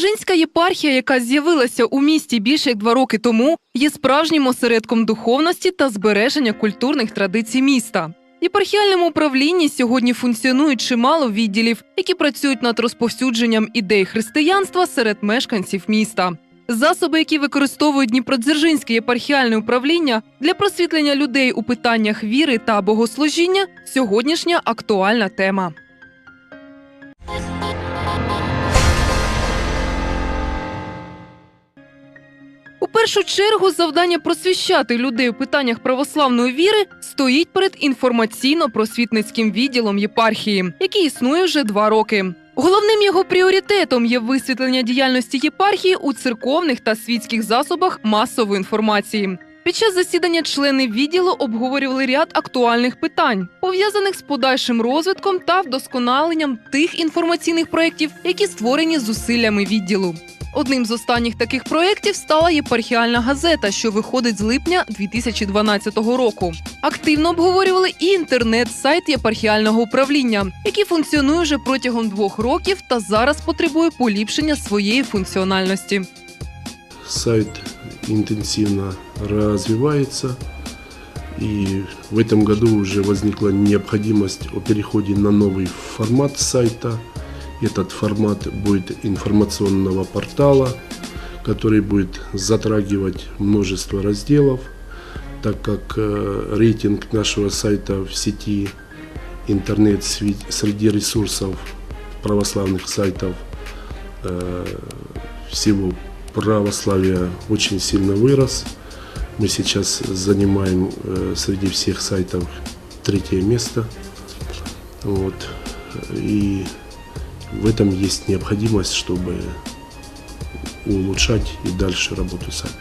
Дніпродзержинська єпархія, яка з'явилася у місті більше як два роки тому, є справжнім осередком духовності та збереження культурних традицій міста. Єпархіальному управлінні сьогодні функціонує чимало відділів, які працюють над розповсюдженням ідей християнства серед мешканців міста. Засоби, які використовують Дніпродзержинське єпархіальне управління для просвітлення людей у питаннях віри та богослужіння сьогоднішня актуальна тема. Першу чергу завдання просвіщати людей у питаннях православної віри стоїть перед інформаційно-просвітницьким відділом єпархії, який існує вже два роки. Головним його пріоритетом є висвітлення діяльності єпархії у церковних та світських засобах масової інформації. Під час засідання члени відділу обговорювали ряд актуальних питань, пов'язаних з подальшим розвитком та вдосконаленням тих інформаційних проєктів, які створені зусиллями відділу. Одним з останніх таких проєктів стала єпархіальна газета, що виходить з липня 2012 року. Активно обговорювали і інтернет-сайт єпархіального управління, який функціонує вже протягом двох років та зараз потребує поліпшення своєї функціональності. Сайт интенсивно развивается, и в этом году уже возникла необходимость о переходе на новый формат сайта. Этот формат будет информационного портала, который будет затрагивать множество разделов, так как э, рейтинг нашего сайта в сети интернет среди ресурсов православных сайтов э, всего православия очень сильно вырос. Мы сейчас занимаем э, среди всех сайтов третье место. Вот. И в этом есть необходимость, чтобы улучшать и дальше работу сайта.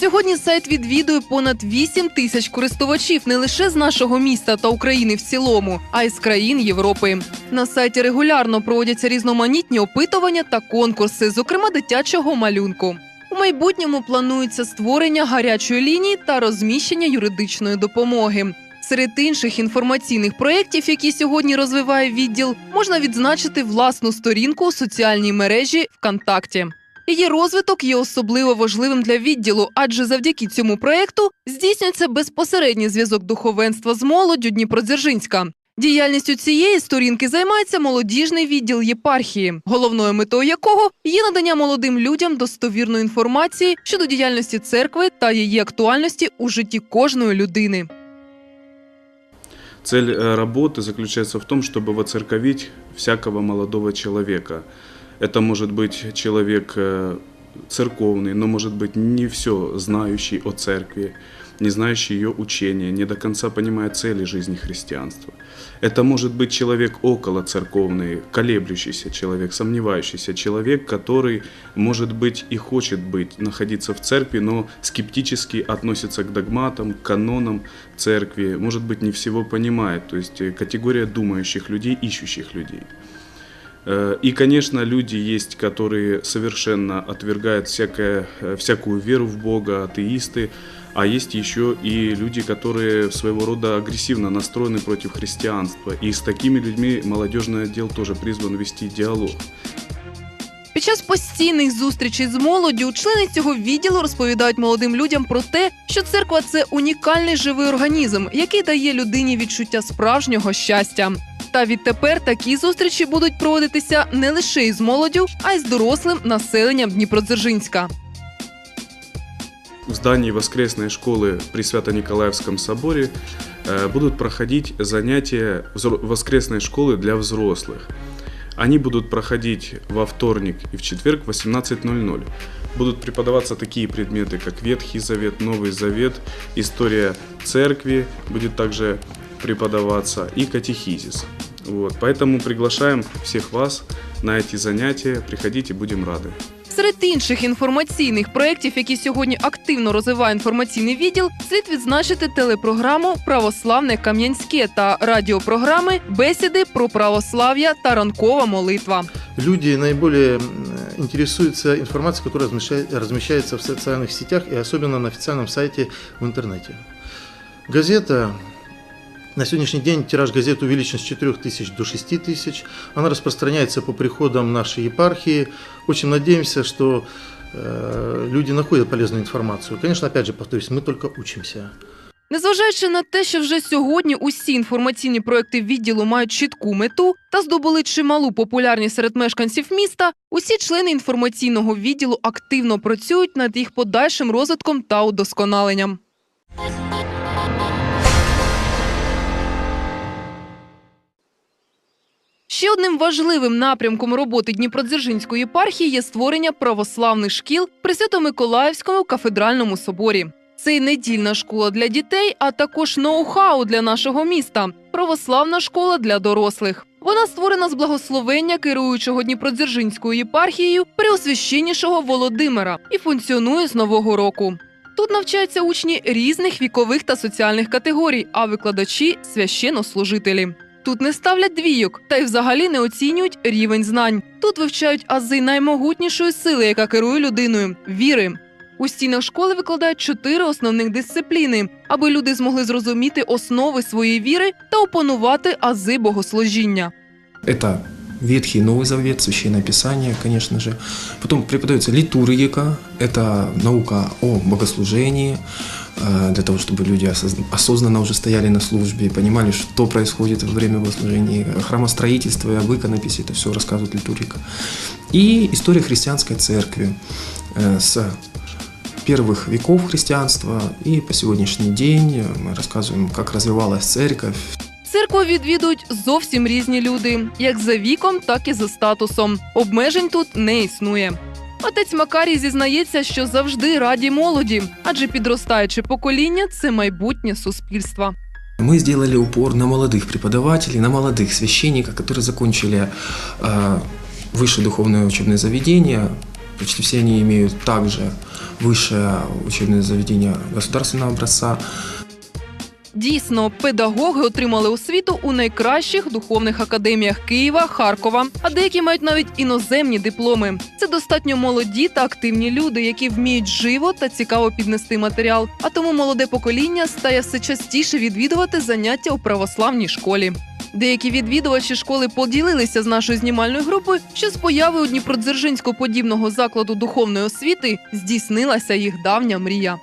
Сьогодні сайт відвідує понад 8 тисяч користувачів не лише з нашого міста та України в цілому, а й з країн Європи. На сайті регулярно проводяться різноманітні опитування та конкурси, зокрема дитячого малюнку. У майбутньому планується створення гарячої лінії та розміщення юридичної допомоги. Серед інших інформаційних проєктів, які сьогодні розвиває відділ, можна відзначити власну сторінку у соціальній мережі ВКонтакті. Її розвиток є особливо важливим для відділу, адже завдяки цьому проєкту здійснюється безпосередній зв'язок духовенства з молоддю Дніпродзержинська. Діяльністю цієї сторінки займається молодіжний відділ єпархії, головною метою якого є надання молодим людям достовірної інформації щодо діяльності церкви та її актуальності у житті кожної людини. Цель э, работы заключается в том, чтобы воцерковить всякого молодого человека. Это может быть человек э, церковный, но может быть не все знающий о церкви, не знающий ее учения, не до конца понимая цели жизни христианства. Это может быть человек около церковный, колеблющийся человек, сомневающийся человек, который, может быть, и хочет быть, находиться в церкви, но скептически относится к догматам, к канонам церкви, может быть, не всего понимает, то есть э, категория думающих людей, ищущих людей. Э, И, конечно, люди есть, которые совершенно отвергают всякое, э, всякую веру в Бога, атеисты, а есть еще и люди, которые своего рода агрессивно настроены против христианства. И с такими людьми молодежный отдел тоже призван вести диалог. Під час постійних зустрічей з молоддю члени цього відділу розповідають молодим людям про те, що церква це унікальний живий організм, який дає людині відчуття справжнього щастя. Та відтепер такі зустрічі будуть проводитися не лише із молоддю, а й з дорослим населенням Дніпродзержинська. В здании воскресной школы при Свято-Николаевском соборе э, будут проходить занятия воскресной школы для взрослых. Они будут проходить во вторник и в четверг в 18.00. Будут преподаваться такие предметы, как Ветхий Завет, Новый Завет, история церкви будет также преподаваться и катехизис. Вот, поэтому приглашаем всех вас на эти занятия. Приходите, будем рады. Серед інших інформаційних проєктів, які сьогодні активно розвиває інформаційний відділ, слід відзначити телепрограму Православне Кам'янське та радіопрограми Бесіди про православ'я та ранкова молитва. люди м, интересуются информацией, которая размещается в социальных сетях и особенно на официальном сайте в интернете. Газета На сегодняшний день тираж газет увеличен с 4 тысяч до 6 тысяч. Она распространяется по приходам нашей епархии. Очень надеемся, что э, люди находят полезную информацию. Конечно, опять же, повторюсь, мы только учимся. Незважаючи на те, що вже сьогодні усі інформаційні проекти відділу мають чітку мету та здобули чималу популярність серед мешканців міста, усі члени інформаційного відділу активно працюють над їх подальшим розвитком та удосконаленням. Ще одним важливим напрямком роботи Дніпродзержинської єпархії є створення православних шкіл при Свято-Миколаївському кафедральному соборі. Це й недільна школа для дітей, а також ноу-хау для нашого міста православна школа для дорослих. Вона створена з благословення керуючого Дніпродзержинською єпархією преосвященнішого Володимира і функціонує з нового року. Тут навчаються учні різних вікових та соціальних категорій, а викладачі священнослужителі. Тут не ставлять двійок та й взагалі не оцінюють рівень знань. Тут вивчають ази наймогутнішої сили, яка керує людиною віри. У стінах школи викладають чотири основних дисципліни, аби люди змогли зрозуміти основи своєї віри та опанувати ази богослужіння. Это Ветхий и Новый Завет, Священное Писание, конечно же. Потом преподается литургика, это наука о богослужении, э, для того, чтобы люди осозн- осознанно уже стояли на службе, понимали, что происходит во время богослужения. Храмостроительство, иконописи, это все рассказывает литургика. И история христианской церкви э, с первых веков христианства и по сегодняшний день мы рассказываем, как развивалась церковь, Церкву відвідують зовсім різні люди, як за віком, так і за статусом. Обмежень тут не існує. Отець Макарій зізнається, що завжди раді молоді, адже підростаюче покоління це майбутнє суспільства. Мы сделали упор на молодых преподавателей, на молодых священников, которые закончили э, высшее духовное учебное заведение. Почти все они имеют также высшее учебное заведение государственного образца. Дійсно, педагоги отримали освіту у найкращих духовних академіях Києва, Харкова, а деякі мають навіть іноземні дипломи. Це достатньо молоді та активні люди, які вміють живо та цікаво піднести матеріал. А тому молоде покоління стає все частіше відвідувати заняття у православній школі. Деякі відвідувачі школи поділилися з нашою знімальною групою, що з появою Дніпродзержинського подібного закладу духовної освіти здійснилася їх давня мрія.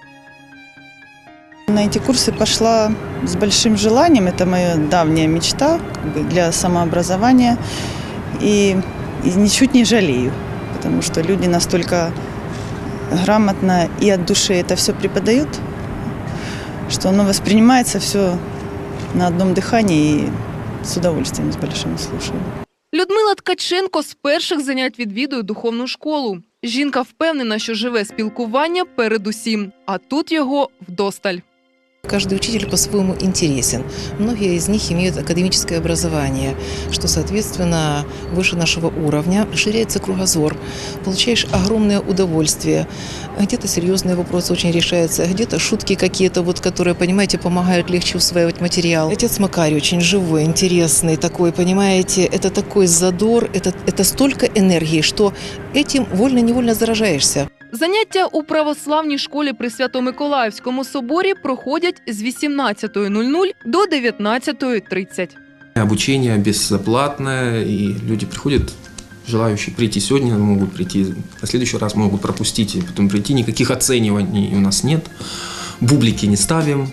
На эти курсы пошла с большим желанием, это моя давняя мечта как бы, для самообразования. И, и ничуть не жалею, потому что люди настолько грамотно и от души это все преподают, что оно воспринимается все на одном дыхании и с удовольствием, с большим слушаю. Людмила Ткаченко з перших занять відвідує духовну школу. Жінка впевнена, що живе спілкування передусім, а тут його вдосталь. Каждый учитель по-своему интересен. Многие из них имеют академическое образование, что, соответственно, выше нашего уровня, расширяется кругозор, получаешь огромное удовольствие. Где-то серьезные вопросы очень решаются, где-то шутки какие-то, вот, которые, понимаете, помогают легче усваивать материал. Отец Макарий очень живой, интересный такой, понимаете, это такой задор, это, это столько энергии, что этим вольно-невольно заражаешься. Заняття у православній школі при Свято-Миколаївському соборі проходять з 18.00 до 19.30. Обучение безплатне и люди приходят, желающие прийти сегодня, могут прийти, на следующий раз могут пропустить и потом прийти. Никаких оцениваний у нас нет, бублики не ставим,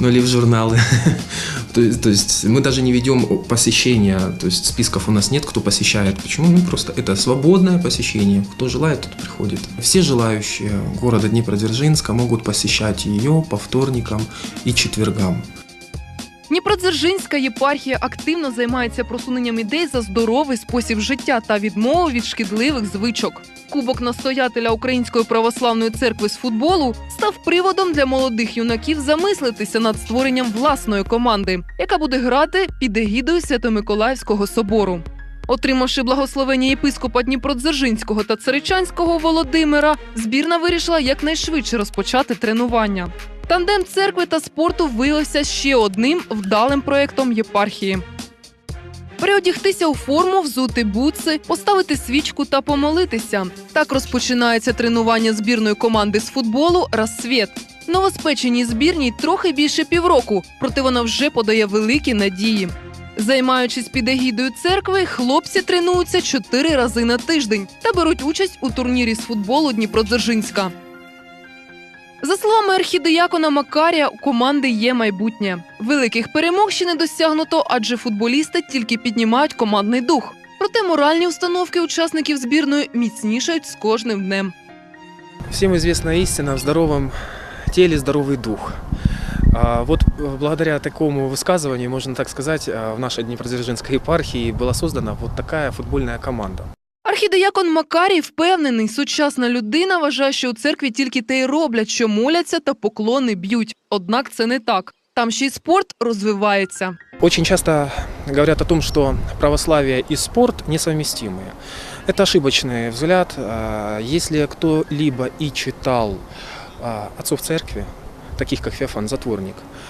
ну или в журналы. то, есть, то есть мы даже не ведем посещения, то есть списков у нас нет, кто посещает. Почему? Ну просто это свободное посещение. Кто желает, тот приходит. Все желающие города Днепродзержинска могут посещать ее по вторникам и четвергам. Дніпродзержинська єпархія активно займається просуненням ідей за здоровий спосіб життя та відмову від шкідливих звичок. Кубок настоятеля Української православної церкви з футболу став приводом для молодих юнаків замислитися над створенням власної команди, яка буде грати під егідою Свято-Миколаївського собору. Отримавши благословення єпископа Дніпродзержинського та Царичанського Володимира, збірна вирішила якнайшвидше розпочати тренування. Тандем церкви та спорту виявився ще одним вдалим проєктом єпархії. Переодягтися у форму, взути бутси, поставити свічку та помолитися. Так розпочинається тренування збірної команди з футболу Рассвіт. Новоспеченій збірній трохи більше півроку, проте вона вже подає великі надії. Займаючись під егідою церкви, хлопці тренуються чотири рази на тиждень та беруть участь у турнірі з футболу Дніпродзержинська. За словами архідеякона Макарія, у команди є майбутнє. Великих перемог ще не досягнуто, адже футболісти тільки піднімають командний дух. Проте моральні установки учасників збірної міцнішають з кожним днем. Всем известна истина в здоровом теле здоровый дух. А, Вот э, благодаря такому высказыванию, можно так сказать, э, в нашей Днепродзержинской епархии была создана вот такая футбольная команда. Архідеякон Макарій впевнений, сучасна людина вважає, що у церкві тільки те й роблять, що моляться та поклони б'ють. Однак це не так. Там ще й спорт розвивається. Очень часто говорят о том, что православие и спорт несовместимые. Это ошибочный взгляд. А, Если кто-либо и читал а, отцов церкви, таких как Феофан Затворник, а,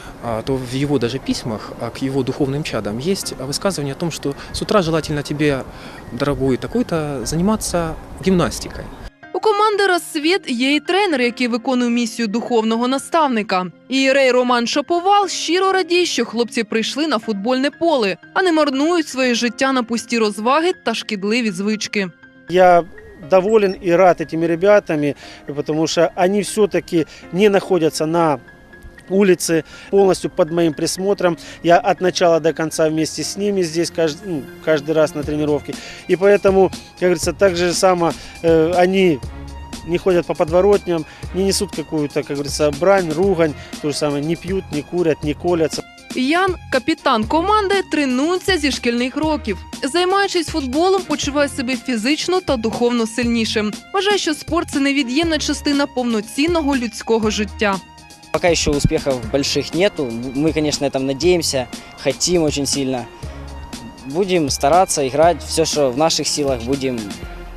то в его даже письмах а, к его духовным чадам есть высказывание о том, что с утра желательно тебе, дорогой такой-то, заниматься гимнастикой. У команди «Розсвіт» є і тренер, який виконує місію духовного наставника. Ієрей Роман Шаповал щиро радіє, що хлопці прийшли на футбольне поле, а не марнують своє життя на пусті розваги та шкідливі звички. Я доволен и рад этими ребятами, потому что они все-таки не находятся на улице, полностью под моим присмотром. Я от начала до конца вместе с ними здесь каждый, ну, каждый раз на тренировке. И поэтому, как говорится, так же само э, они не ходят по подворотням, не несут какую-то, как говорится, брань, ругань, то же самое, не пьют, не курят, не колятся. Ян, капітан команди, тренується зі шкільних років. Займаючись футболом, почуває себе фізично та духовно сильнішим. Вважає, що спорт це невід'ємна частина повноцінного людського життя. Пока еще успехов больших нету. Мы, конечно, этом надеемся, хотим очень сильно. Будем стараться играть, все, что в наших силах, будем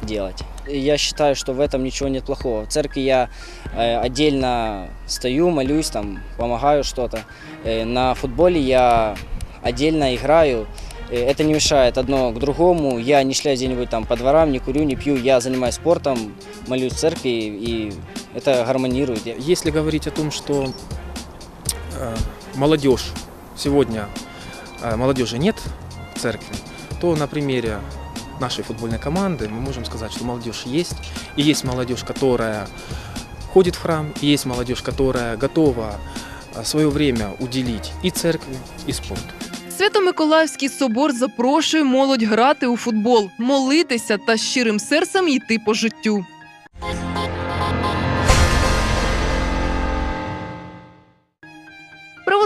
делать. Я считаю, что в этом ничего нет плохого. В церкви я э, отдельно стою, молюсь, там, помогаю что-то. Э, на футболе я отдельно играю. Э, Это не мешает одно к другому. Я не шляюсь где-нибудь там по дворам, не курю, не пью. Я занимаюсь спортом, молюсь в церкви, и это гармонирует. Я- Если говорить о том, что э, молодежь сегодня э, молодежи нет в церкви, то на примере нашей футбольной команды мы можем сказать, что молодежь есть, и есть молодежь, которая ходит в храм, и есть молодежь, которая готова э, свое время уделить и церкви, и спорту. Свято-Миколаївський собор запрошує молодь грати у футбол, молитися та щирим серцем йти по життю.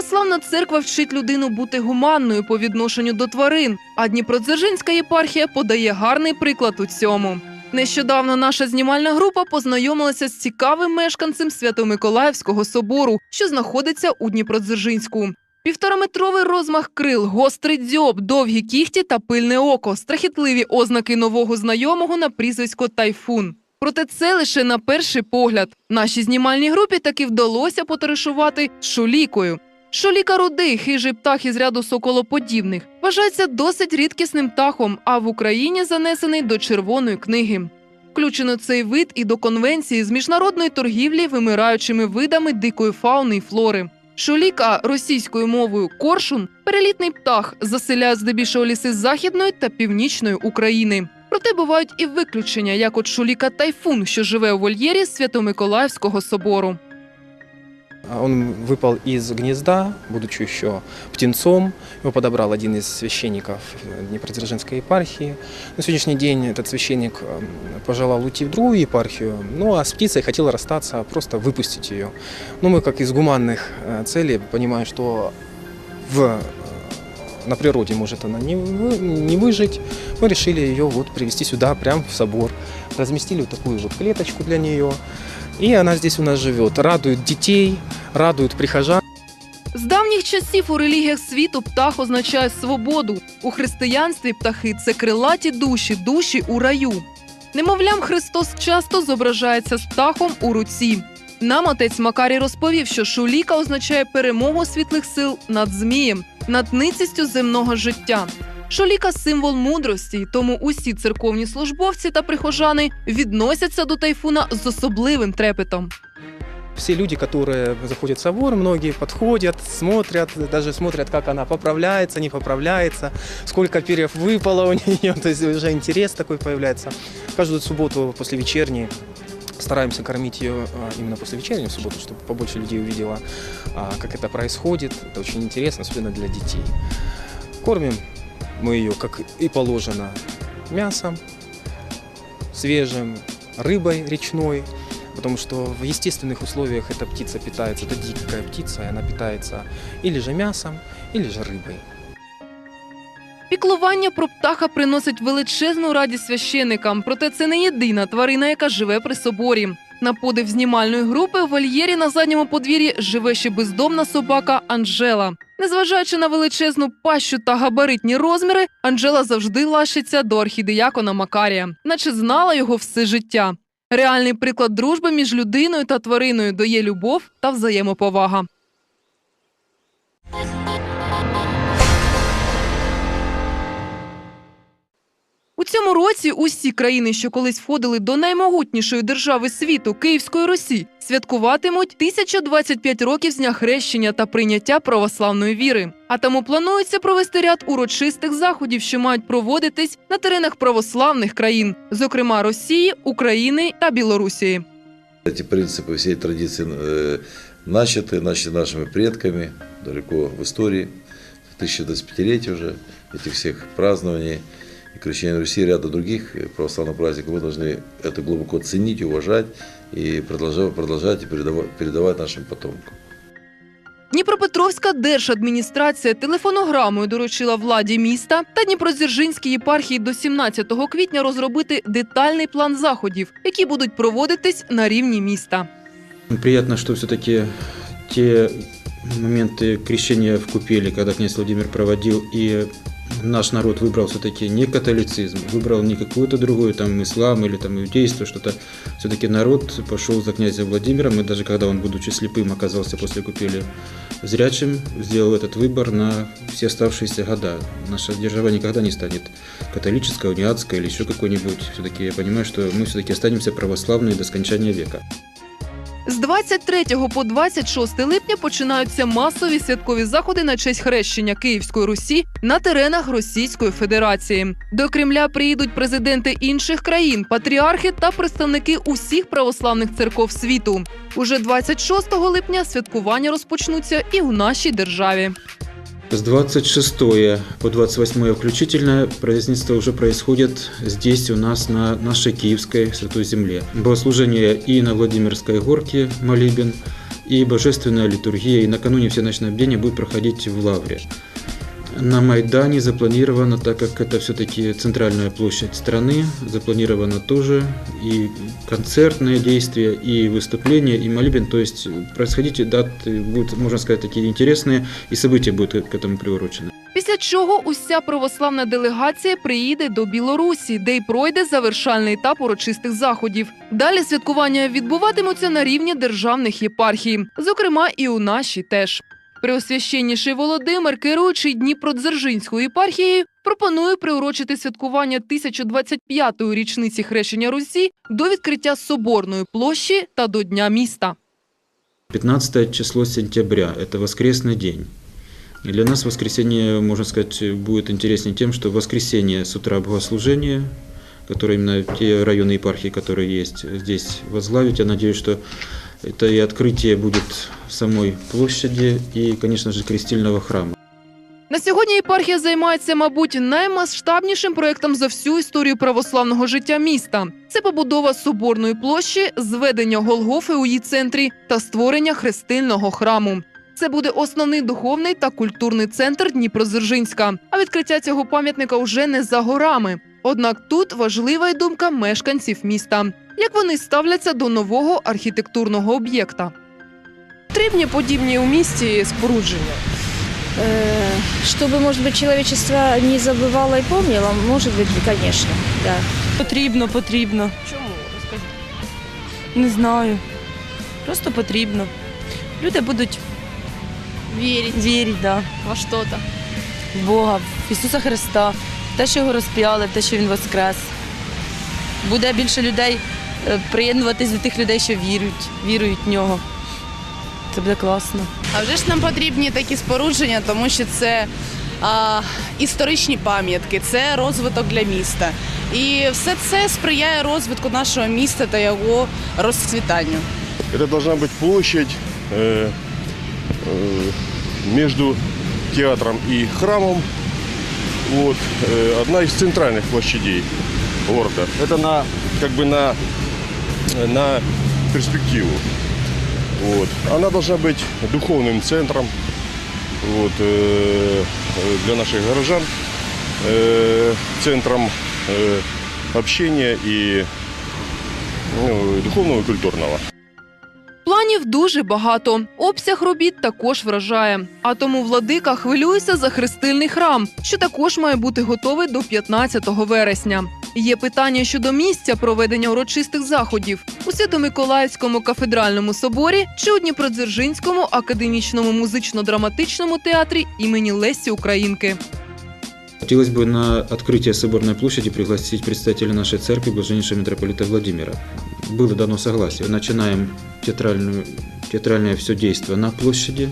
Православна церква вчить людину бути гуманною по відношенню до тварин, а Дніпродзержинська єпархія подає гарний приклад у цьому. Нещодавно наша знімальна група познайомилася з цікавим мешканцем Свято-Миколаївського собору, що знаходиться у Дніпродзержинську. Півтораметровий розмах крил, гострий дзьоб, довгі кіхті та пильне око, страхітливі ознаки нового знайомого на прізвисько Тайфун. Проте це лише на перший погляд. Нашій знімальній групі таки вдалося потаришувати з шолікою. Шоліка рудий, хижий птах із ряду соколоподібних, вважається досить рідкісним птахом, а в Україні занесений до червоної книги. Включено цей вид і до конвенції з міжнародної торгівлі вимираючими видами дикої фауни і флори. Шоліка російською мовою коршун перелітний птах заселяє здебільшого ліси західної та північної України. Проте бувають і виключення, як от шоліка тайфун, що живе у вольєрі Свято-Миколаївського собору. А Он выпал из гнезда, будучи еще птенцом. Его подобрал один из священников э, Днепродзержинской епархии. На сегодняшний день этот священник э, пожелал уйти в другую епархию, ну а с птицей хотел расстаться, просто выпустить ее. Но мы, как из гуманных э, целей, понимаем, что в, э, на природе может она не, вы- не выжить. Мы решили ее вот привести сюда, прямо в собор. Разместили вот такую вот клеточку для нее. И она здесь у нас живет, радует детей, радует прихожан. З давніх часів у релігіях світу птах означає свободу. У християнстві птахи це крилаті душі, душі у раю. Немовлям Христос часто зображається з птахом у руці. Нам отець Макарій розповів, що шуліка означає перемогу світлих сил над змієм, над ницістю земного життя. Шоліка символ мудрості, тому усі церковні службовці та прихожани відносяться до тайфуна з особливим трепетом. Все люди, которые заходят в собор, многие подходят, смотрят, даже смотрят, как она поправляется, не поправляется, сколько перьев выпало у нее, то есть уже интерес такой появляется. Каждую субботу после вечерней стараемся кормить ее а, именно после вечерней в субботу, чтобы побольше людей увидело, а, как это происходит. Это очень интересно, особенно для детей. Кормим мы ее, как и положено, мясом свежим, рыбой речной, потому что в естественных условиях эта птица питается, это дикая птица, и она питается или же мясом, или же рыбой. Піклування про птаха приносить величезну радість священикам, проте це не єдина тварина, яка живе при соборі. На подив знімальної групи в вольєрі на задньому подвір'ї живе ще бездомна собака Анжела. Незважаючи на величезну пащу та габаритні розміри, Анжела завжди лашиться до архідеякона Макарія, наче знала його все життя. Реальний приклад дружби між людиною та твариною дає любов та взаємоповага. У цьому році усі країни, що колись входили до наймогутнішої держави світу Київської Русі, святкуватимуть 1025 років з дня хрещення та прийняття православної віри. А тому планується провести ряд урочистих заходів, що мають проводитись на теренах православних країн, зокрема Росії, України та Білорусі. Эти принципы, все эти традиции э, начаты, начаты нашими предками далеко в истории, 1025 уже этих всех празднований, и крещения Руси, и ряда других э, православных праздников. Мы должны это глубоко ценить, уважать и продолжать, продолжать и передавать, передавать нашим потомкам. Дніпропетровська держадміністрація телефонограмою доручила владі міста та Дніпродзержинській єпархії до 17 квітня розробити детальний план заходів, які будуть проводитись на рівні міста. Приятно, что все-таки те моменты крещения в купели, когда князь Владимир проводил, и наш народ выбрал все-таки не католицизм, выбрал не какой-то другой там ислам или там иудейство, что-то. Все-таки народ пошел за князем Владимиром, и даже когда он, будучи слепым, оказался после купели зрячим, сделал этот выбор на все оставшиеся года. Наша держава никогда не станет католической, униатской или еще какой-нибудь. Все-таки я понимаю, что мы все-таки останемся православными до скончания века. З 23 по 26 липня починаються масові святкові заходи на честь хрещення Київської Русі на теренах Російської Федерації. До Кремля приїдуть президенти інших країн, патріархи та представники усіх православних церков світу. Уже 26 липня святкування розпочнуться і в нашій державі. С 26 по 28 включительно празднество уже происходит здесь у нас на нашей Киевской Святой Земле. Богослужение и на Владимирской горке молебен, и божественная литургия, и накануне всеночное бдение будет проходить в Лавре. На Майдане запланировано, так как это все-таки центральная площадь страны, запланировано тоже и концертное действие, и выступление, и молебен. То есть происходить даты будут, можно сказать, такие интересные, и события будут к этому приурочены. Після чого уся православна делегація приїде до Білорусі, де й пройде завершальний етап урочистих заходів. Далі святкування відбуватимуться на рівні державних єпархій, зокрема і у нашій теж. Преосвященніший Володимир, керуючий Дніпродзержинською єпархією, пропонує приурочити святкування 1025-ї річниці хрещення Русі до відкриття Соборної площі та до Дня міста. 15 число сентября – это воскресный день. И для нас воскресенье, можно сказать, будет интереснее тем, что в воскресенье с утра богослужение, которое именно те районы епархии, которые есть здесь, возглавить. Я надеюсь, что это и открытие будет самой площади и, конечно же, крестильного храма. На сьогодні єпархія займається, мабуть, наймасштабнішим проєктом за всю історію православного життя міста. Це побудова соборної площі, зведення Голгофи у її центрі та створення хрестильного храму. Це буде основний духовний та культурний центр Дніпродзержинська. А відкриття цього пам'ятника вже не за горами. Однак тут важлива й думка мешканців міста, як вони ставляться до нового архітектурного об'єкта. Потрібні подібні у місті спорудження. Э, Чтобы, может быть, человечество не забывало и помнило, может быть, конечно, да. Потрібно, потрібно. Чому розкажіть? Не знаю. Просто потрібно. Люди будуть Вірить вірити да, во що-то. в Бога, в Ісуса Христа, в те, що його розп'яли, в те, що Він воскрес. Буде більше людей е, приєднуватись до тих людей, що вірують, вірують в нього. Це буде класно. А вже ж нам потрібні такі спорудження, тому що це а, історичні пам'ятки, це розвиток для міста. І все це сприяє розвитку нашого міста та його розцвітанню. Это должна быть площадь э, э, между театром и храмом. Вот, э, одна из центральных площадей города. Это на, как бы на, на перспективу. Вот. Она должна быть духовным центром вот, э, для наших горожан, э, центром э, общения и ну, духовного и культурного. Планів дуже багато. Обсяг робіт також вражає. А тому владика хвилюється за хрестильний храм, що також має бути готовий до 15 вересня. Є питання щодо місця проведення урочистих заходів у Свято-Миколаївському кафедральному соборі чи у Дніпродзержинському академічному музично-драматичному театрі імені Лесі Українки. Хотелось бы на открытие Соборной площади пригласить представителя нашей церкви, блаженнейшего митрополита Владимира. Было дано согласие. Начинаем театральную, театральное все действие на площади.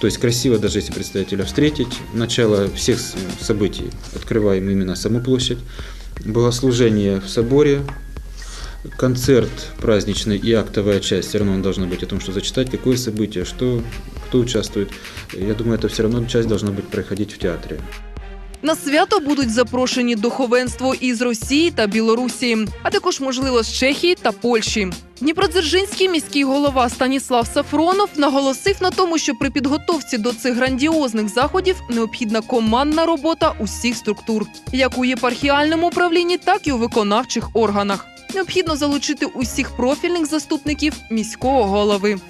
То есть красиво даже если представителя встретить. Начало всех событий открываем именно саму площадь. Богослужение в соборе, концерт праздничный и актовая часть все равно должна быть о том, что зачитать, какое событие, что, кто участвует. Я думаю, это все равно часть должна быть проходить в театре. На свято будуть запрошені духовенство із Росії та Білорусі, а також можливо з Чехії та Польщі. Дніпродзержинський міський голова Станіслав Сафронов наголосив на тому, що при підготовці до цих грандіозних заходів необхідна командна робота усіх структур, як у єпархіальному управлінні, так і у виконавчих органах. Необхідно залучити усіх профільних заступників міського голови.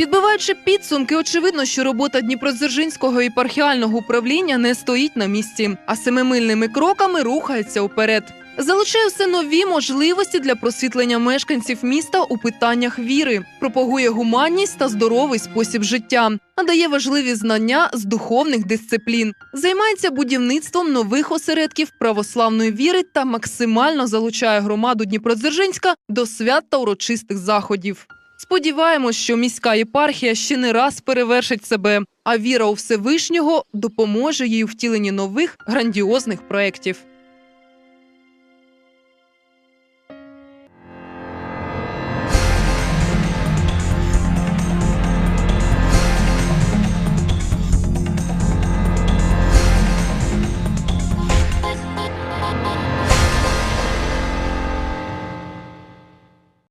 Підбиваючи підсумки, очевидно, що робота Дніпродзержинського єпархіального управління не стоїть на місці, а семимильними кроками рухається уперед. Залучає все нові можливості для просвітлення мешканців міста у питаннях віри, пропагує гуманність та здоровий спосіб життя, надає важливі знання з духовних дисциплін, займається будівництвом нових осередків православної віри та максимально залучає громаду Дніпродзержинська до свят та урочистих заходів. Сподіваємось, що міська єпархія ще не раз перевершить себе, а віра у Всевишнього допоможе їй у втіленні нових грандіозних проєктів.